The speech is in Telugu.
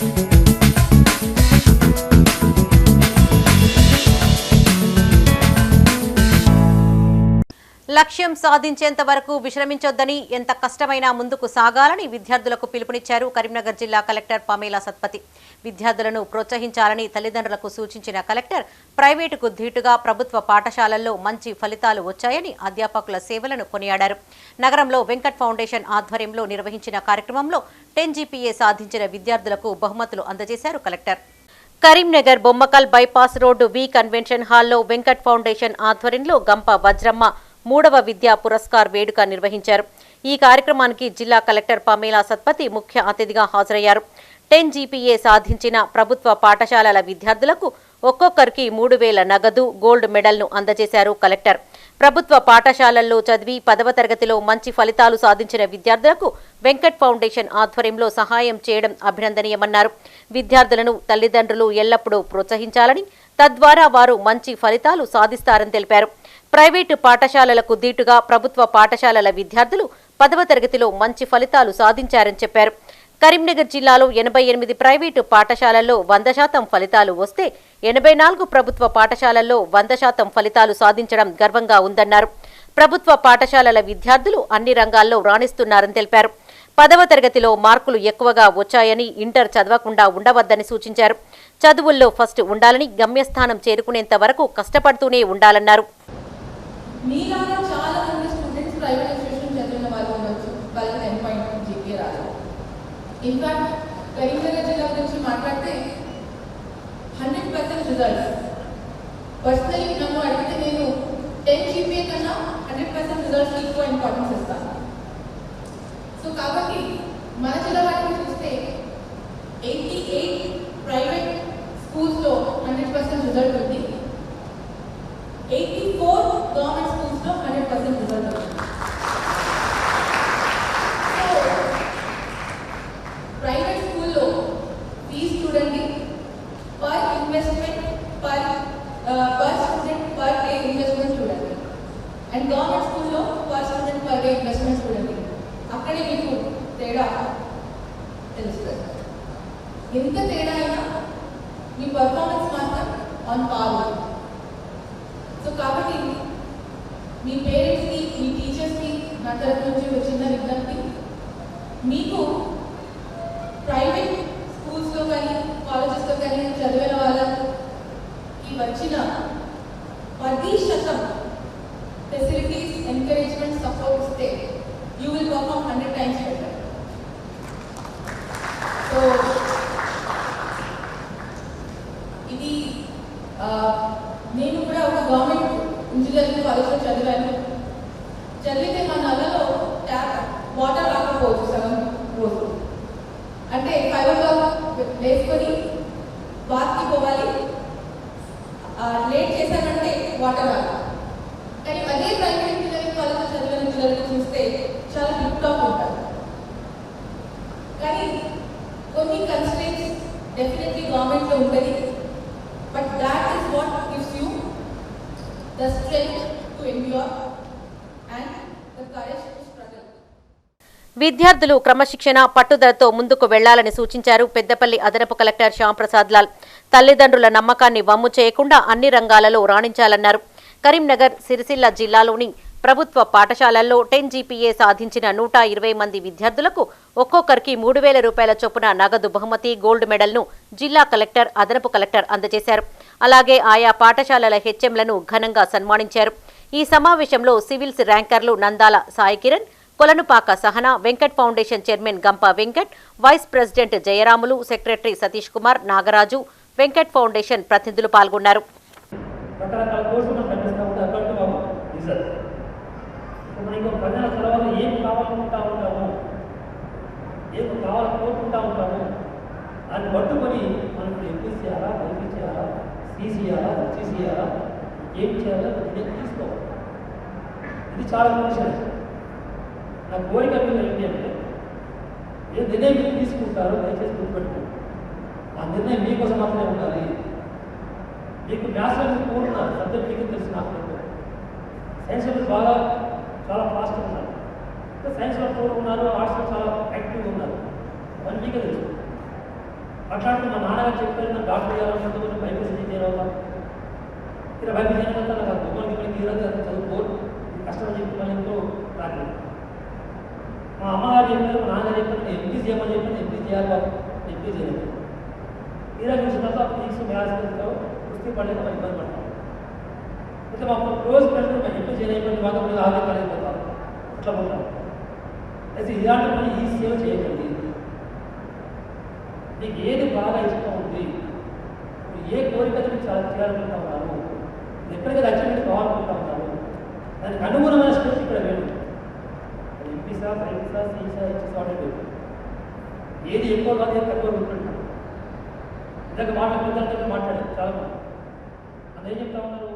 Thank you. లక్ష్యం సాధించేంత వరకు విశ్రమించొద్దని ఎంత కష్టమైనా ముందుకు సాగాలని విద్యార్థులకు పిలుపునిచ్చారు కరీంనగర్ జిల్లా కలెక్టర్ పమేలా సత్పతి. విద్యార్థులను ప్రోత్సహించాలని తల్లిదండ్రులకు సూచించిన కలెక్టర్ ప్రైవేటుకు ధీటుగా ప్రభుత్వ పాఠశాలల్లో మంచి ఫలితాలు వచ్చాయని అధ్యాపకుల సేవలను కొనియాడారు. నగరంలో వెంకట్ ఫౌండేషన్ ఆధ్వర్యంలో నిర్వహించిన కార్యక్రమంలో టెన్ జీపీఏ సాధించిన విద్యార్థులకు బహుమతులు అందజేశారు collector. Karimnagar Bommakal bypass road V convention హాల్లో వెంకట్ ఫౌండేషన్ ఆధ్వర్యంలో గంప వజ్రమ్మ మూడవ విద్యా పురస్కార్ వేడుక నిర్వహించారు. ఈ కార్యక్రమానికి జిల్లా కలెక్టర్ పమేలా సత్పతి ముఖ్య అతిథిగా హాజరయ్యారు. టెన్ జీపీఏ సాధించిన ప్రభుత్వ పాఠశాలల విద్యార్థులకు ఒక్కొక్కరికి మూడు వేల నగదు గోల్డ్ మెడల్ను అందజేశారు కలెక్టర్. ప్రభుత్వ పాఠశాలల్లో చదివి పదవ తరగతిలో మంచి ఫలితాలు సాధించిన విద్యార్థులకు వెంకట్ ఫౌండేషన్ ఆధ్వర్యంలో సహాయం చేయడం అభినందనీయమన్నారు. విద్యార్థులను తల్లిదండ్రులు ఎల్లప్పుడూ ప్రోత్సహించాలని తద్వారా వారు మంచి ఫలితాలు సాధిస్తారని తెలిపారు. ప్రైవేటు పాఠశాలలకు దీటుగా ప్రభుత్వ పాఠశాలల విద్యార్థులు పదవ తరగతిలో మంచి ఫలితాలు సాధించారని చెప్పారు. కరీంనగర్ జిల్లాలో ఎనభై ఎనిమిది ప్రైవేటు పాఠశాలల్లో వంద శాతం ఫలితాలు వస్తే ఎనభై నాలుగు ప్రభుత్వ పాఠశాలల్లో వంద శాతం ఫలితాలు సాధించడం గర్వంగా ఉందన్నారు. ప్రభుత్వ పాఠశాలల విద్యార్థులు అన్ని రంగాల్లో రాణిస్తున్నారని తెలిపారు. పదవ తరగతిలో మార్కులు ఎక్కువగా వచ్చాయని ఇంటర్ చదవకుండా ఉండవద్దని సూచించారు. చదువుల్లో ఫస్ట్ ఉండాలని గమ్యస్థానం చేరుకునేంత వరకు కష్టపడుతూనే ఉండాలన్నారు. మీలాగా చాలా మంది స్టూడెంట్స్ ప్రైవేట్ ఇన్స్టిట్యూషన్ చదివిన వాళ్ళు ఉండొచ్చు. వాళ్ళకి టెన్ పాయింట్ జీపీ రాదు. ఇన్ఫాక్ట్ కరీంనగర్ జిల్లా గురించి మాట్లాడితే హండ్రెడ్ పర్సెంట్ రిజల్ట్స్ పర్సనలీ నన్ను అడిగితే నేను టెన్ జీపీఏ కన్నా హండ్రెడ్ పర్సెంట్ రిజల్ట్స్ ఎక్కువ ఇంపార్టెన్స్ ఇస్తాను. సో కాబట్టి మన జిల్లా వాటిని చూస్తే ఎయిటీ ఎయిట్ ప్రైవేట్ స్కూల్స్లో హండ్రెడ్ పర్సెంట్ రిజల్ట్ ఉంది ఎయిటీ ఫోర్ గవర్నమెంట్ స్కూల్స్లో హండ్రెడ్ పర్సెంట్ రిజల్ట్ వచ్చింది సో ప్రైవేట్ స్కూల్లో ఫీజు చూడండి per investment per per student per day investment చూడండి అండ్ గవర్నమెంట్ స్కూల్లో per student per day investment చూడండి అక్కడే మీకు తేడా తెలుస్తుంది. ఎంత తేడా అయినా మీ పర్ఫార్మెన్స్ మాత్రం ఆన్ పార్ సో కాబట్టి మీ పేరెంట్స్కి మీ టీచర్స్కి నా తరఫు నుంచి ఒక చిన్న విజ్ఞప్తి. మీకు హండ్రెడ్ టైమ్స్ బెటర్ సో ఇది నేను కూడా ఒక గవర్నమెంట్ ఇంజనీరింగ్ కాలేజ్లో చదివాను చదివితే మా నల్లలో ట్యాప్ వాటర్ రాకపోవచ్చు సగం రోజు అంటే ఫైవ్ ఓ క్లాక్ వేసుకొని బాత్కి పోవాలి లేట్ చేశానంటే వాటర్ రాక కానీ అదే ప్రైవేట్ ఇంజనీరింగ్ కాలేజ్లో చదివిన పిల్లల్ని చూస్తే చాలా టిప్ టాప్ ఉంటారు కానీ కొన్ని కన్స్ట్రెంట్స్ డెఫినెట్లీ గవర్నమెంట్లో ఉంటుంది. But that is what gives you the strength to endure and the courage విద్యార్థులు క్రమశిక్షణ పట్టుదలతో ముందుకు వెళ్ళాలని సూచించారు పెద్దపల్లి అదనపు కలెక్టర్ శ్యాంప్రసాద్ లాల్. తల్లిదండ్రుల నమ్మకాన్ని వమ్ము చేయకుండా అన్ని రంగాలలో రాణించాలన్నారు. కరీంనగర్ సిరిసిల్ల జిల్లాలోని ప్రభుత్వ పాఠశాలల్లో టెన్ జీపీఏ సాధించిన నూట ఇరవై మంది విద్యార్థులకు ఒక్కొక్కరికి మూడు వేల రూపాయల చొప్పున నగదు బహుమతి గోల్డ్ మెడల్ను జిల్లా కలెక్టర్ అదనపు కలెక్టర్ అందజేశారు. అలాగే ఆయా పాఠశాలల హెచ్ఎంలను ఘనంగా సన్మానించారు. ఈ సమావేశంలో civils ర్యాంకర్లు Nandala Saikiran Kolanupaka Sahana Venkat foundation chairman Gampa Venkat vice president Jayaramulu secretary Satish Kumar Nagaraju Venkat foundation ప్రతినిధులు పాల్గొన్నారు. మనం ప్రజల తర్వాత ఏం కావాలనుకుంటా ఉంటాము ఏం కావాలని కోరుకుంటా ఉంటాము. దాన్ని పట్టుకొని మనం ఇప్పుడు ఎంపీ చేయాలా బైపీ చేయాలా సీసీ చేయాలా చేయాలా ఏం చేయాలో నిర్ణయం తీసుకోవాలి ఇది చాలా క్రూషియల్ నా కోరిక మీద ఏంటి అంటే ఏ నిర్ణయం మీరు తీసుకుంటారో దయచేసి గుర్తుపెట్టుకోండి. ఆ నిర్ణయం మీకోసం మాత్రమే ఉండాలి. మీకు మ్యాథ్స్లో మీరు కోరుతున్నారు సబ్జెక్ట్ మీకు తెలుసు నాకు బాగా చాలా ఫాస్ట్గా ఉన్నారు సైన్స్లో కోరుకున్నారు ఆర్ట్స్లో చాలా యాక్టివ్గా ఉన్నారు అని మీకు తెలుసు అట్లాంటి మా నాన్నగారు చెప్పారు నాకు డాక్టర్ చేయాలనుకుంటే బైపీసీ చేయాలా ఇలా బైపీసీ అయినంత నాకు బొమ్మలు గిమ్మలు గీయలేదు అది చదువుకోరు కష్టం చెప్పి మళ్ళీ ఎంతో రాలేదు మా అమ్మగారు చెప్పారు మా నాన్నగారు చెప్పారు నేను ఎంపీ చేయమని చెప్పాను ఎంపీ చేయాలి బాబు ఎంపీ చేయలేదు. తీరా చూసిన తర్వాత ఫిజిక్స్ మ్యాథ్స్తో కుస్తీ పడలేక మనం ఇబ్బంది పడతాం ఇట్లా మా క్లోజ్ ఫ్రెండ్ మేము ఎంపీ చేయలేకపోతే మాత్రం మీరు ఆదాయం కాలేకపోతాం అట్లా ఉంటాం అయితే ఇలాంటి పని ఈ సేవ చేయకండి. నీకు ఏది బాగా ఇష్టం ఉంది? ఏ కోరికలు మీరు చాలా చేయాలనుకుంటా ఉన్నాను మీరు ఎక్కడికి అచీవ్మెంట్ కావాలనుకుంటా ఉన్నాను దానికి అనుగుణమైన స్టెప్స్ ఇక్కడ వేడు ఎంపీసా ఫైవ్సా సీసా హెచ్సా అనేది ఏది ఎక్కువ కాదు ఏది తక్కువ ఉంటుంటాను ఇందాక మాట పెద్దలతో మాట్లాడారు చాలా మంది. అదేం చెప్తా ఉన్నారు?